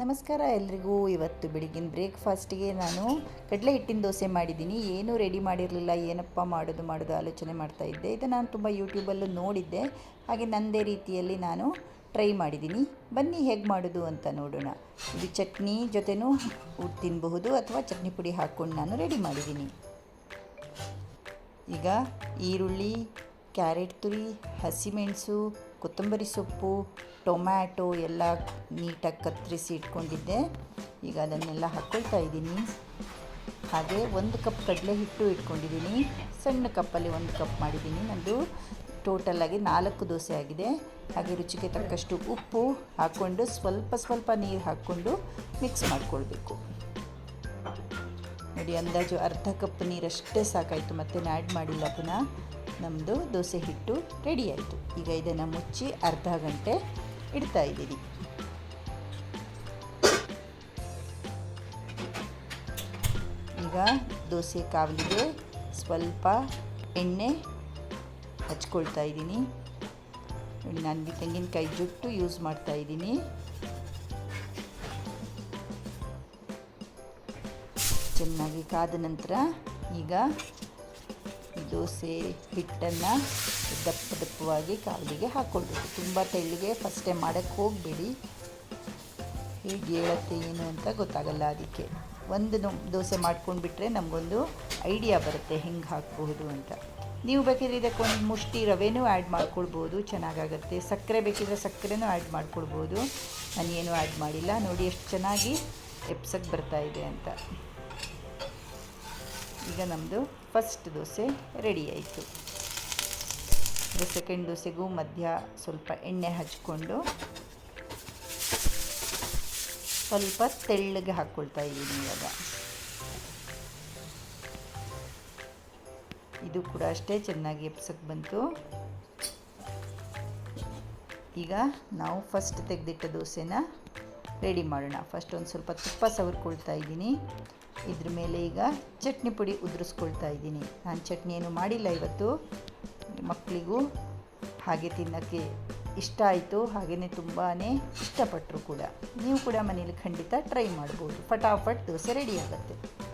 ನಮಸ್ಕಾರ ಎಲ್ರಿಗೂ. ಇವತ್ತು ಬೆಳಗಿನ ಬ್ರೇಕ್ಫಾಸ್ಟಿಗೆ ನಾನು ಕಡಲೆ ಹಿಟ್ಟಿನ ದೋಸೆ ಮಾಡಿದ್ದೀನಿ. ಏನೂ ರೆಡಿ ಮಾಡಿರಲಿಲ್ಲ. ಏನಪ್ಪ ಮಾಡೋದು ಮಾಡೋದು ಆಲೋಚನೆ ಮಾಡ್ತಾ ಇದ್ದೆ. ಇದು ನಾನು ತುಂಬ ಯೂಟ್ಯೂಬಲ್ಲೂ ನೋಡಿದ್ದೆ. ಹಾಗೆ ನನ್ನದೇ ರೀತಿಯಲ್ಲಿ ನಾನು ಟ್ರೈ ಮಾಡಿದ್ದೀನಿ. ಬನ್ನಿ ಹೇಗೆ ಮಾಡೋದು ಅಂತ ನೋಡೋಣ. ಇದು ಚಟ್ನಿ ಜೊತೆನೂ ತಿನ್ನಬಹುದು ಅಥವಾ ಚಟ್ನಿ ಪುಡಿ ಹಾಕ್ಕೊಂಡು ನಾನು ರೆಡಿ ಮಾಡಿದ್ದೀನಿ. ಈಗ ಈರುಳ್ಳಿ, ಕ್ಯಾರೆಟ್ ತುರಿ, ಹಸಿಮೆಣಸು ಕೊತ್ತಂಬರಿ ಸೊಪ್ಪು, ಟೊಮ್ಯಾಟೊ ಎಲ್ಲ ನೀಟಾಗಿ ಕತ್ತರಿಸಿ ಇಟ್ಕೊಂಡಿದ್ದೆ. ಈಗ ಅದನ್ನೆಲ್ಲ ಹಾಕ್ಕೊಳ್ತಾ ಇದ್ದೀನಿ. ಹಾಗೆ ಒಂದು ಕಪ್ ಕಡಲೆ ಹಿಟ್ಟು ಇಟ್ಕೊಂಡಿದ್ದೀನಿ. ಸಣ್ಣ ಕಪ್ಪಲ್ಲಿ ಒಂದು ಕಪ್ ಮಾಡಿದ್ದೀನಿ. ನಂದು ಟೋಟಲಾಗಿ ನಾಲ್ಕು ದೋಸೆ ಆಗಿದೆ. ಹಾಗೆ ರುಚಿಗೆ ತಕ್ಕಷ್ಟು ಉಪ್ಪು ಹಾಕ್ಕೊಂಡು ಸ್ವಲ್ಪ ಸ್ವಲ್ಪ ನೀರು ಹಾಕ್ಕೊಂಡು ಮಿಕ್ಸ್ ಮಾಡಿಕೊಳ್ಬೇಕು. ನೋಡಿ, ಅಂದಾಜು ಅರ್ಧ ಕಪ್ ನೀರಷ್ಟೇ ಸಾಕಾಯಿತು. ಮತ್ತೆ ಆ್ಯಡ್ ಮಾಡಿಲ್ಲ ಪುನಃ. ನಮ್ಮದು ದೋಸೆ ಹಿಟ್ಟು ರೆಡಿ ಆಯಿತು. ಈಗ ಇದನ್ನು ಮುಚ್ಚಿ ಅರ್ಧ ಗಂಟೆ ಇಡ್ತಾ ಇದ್ದೀನಿ ಈಗ ದೋಸೆ ಕಾವಲಿಗೆ ಸ್ವಲ್ಪ ಎಣ್ಣೆ ಹಚ್ಕೊಳ್ತಾ ಇದ್ದೀನಿ. ನಾನು ತೆಂಗಿನಕಾಯಿ ಜುಟ್ಟು ಯೂಸ್ ಮಾಡ್ತಾ ಇದ್ದೀನಿ. ಚೆನ್ನಾಗಿ ಕಾದ ನಂತರ ಈಗ ದೋಸೆ ಹಿಟ್ಟನ್ನು ದಪ್ಪ ದಪ್ಪವಾಗಿ ಕಾವಲಿಗೆ ಹಾಕ್ಕೊಳ್ಬೇಕು ತುಂಬ ತೆಳ್ಳಗೆ ಫಸ್ಟ್ ಟೈಮ್ ಮಾಡೋಕ್ಕೆ ಹೋಗಬೇಡಿ. ಹೇಗೆ ಹೇಳತ್ತೆ ಏನು ಅಂತ ಗೊತ್ತಾಗಲ್ಲ ಅದಕ್ಕೆ. ಒಂದು ದೋಸೆ ಮಾಡ್ಕೊಂಡ್ಬಿಟ್ರೆ ನಮಗೊಂದು ಐಡಿಯಾ ಬರುತ್ತೆ ಹೆಂಗೆ ಹಾಕಬಹುದು ಅಂತ. ನೀವು ಬೇಕಿದ್ರೆ ಇದಕ್ಕೆ ಒಂದು ಮುಷ್ಟಿ ರವೆನೂ ಆ್ಯಡ್ ಮಾಡ್ಕೊಳ್ಬೋದು, ಚೆನ್ನಾಗಾಗುತ್ತೆ. ಸಕ್ಕರೆ ಬೇಕಿದ್ರೆ ಸಕ್ಕರೆನೂ ಆ್ಯಡ್ ಮಾಡ್ಕೊಳ್ಬೋದು. ನಾನೇನು ಆ್ಯಡ್ ಮಾಡಿಲ್ಲ. ನೋಡಿ, ಎಷ್ಟು ಚೆನ್ನಾಗಿ ಎಪ್ಸಕ್ಕೆ ಬರ್ತಾ ಇದೆ ಅಂತ. ಈಗ ನಮ್ಮದು ಫಸ್ಟ್ ದೋಸೆ ರೆಡಿ ಆಯಿತು. ಸೆಕೆಂಡ್ ದೋಸೆಗೂ ಮಧ್ಯ ಸ್ವಲ್ಪ ಎಣ್ಣೆ ಹಚ್ಕೊಂಡು ಸ್ವಲ್ಪ ತೆಳ್ಳಗೆ ಹಾಕ್ಕೊಳ್ತಾ ಇದ್ದೀನಿ ಇವಾಗ. ಇದು ಕೂಡ ಅಷ್ಟೇ ಚೆನ್ನಾಗಿ ಎಪ್ಸಕ್ಕೆ ಬಂತು. ಈಗ ನಾವು ಫಸ್ಟ್ ತೆಗೆದಿಟ್ಟ ದೋಸೆನ ರೆಡಿ ಮಾಡೋಣ. ಫಸ್ಟ್ ಒಂದು ಸ್ವಲ್ಪ ತುಪ್ಪ ಸವರ್ಕೊಳ್ತಾ ಇದ್ದೀನಿ. ಇದ್ರ ಮೇಲೆ ಈಗ ಚಟ್ನಿ ಪುಡಿ ಉದುರಿಸ್ಕೊಳ್ತಾ ಇದ್ದೀನಿ. ನಾನು ಚಟ್ನಿ ಏನು ಮಾಡಿಲ್ಲ ಇವತ್ತು. ಮಕ್ಕಳಿಗೂ ಹಾಗೆ ತಿನ್ನೋಕ್ಕೆ ಇಷ್ಟ ಆಯಿತು. ಹಾಗೆಯೇ ತುಂಬಾ ಇಷ್ಟಪಟ್ಟರು ಕೂಡ. ನೀವು ಕೂಡ ಮನೇಲಿ ಖಂಡಿತ ಟ್ರೈ ಮಾಡ್ಬೋದು. ಫಟಾಫಟ್ ದೋಸೆ ರೆಡಿ ಆಗುತ್ತೆ.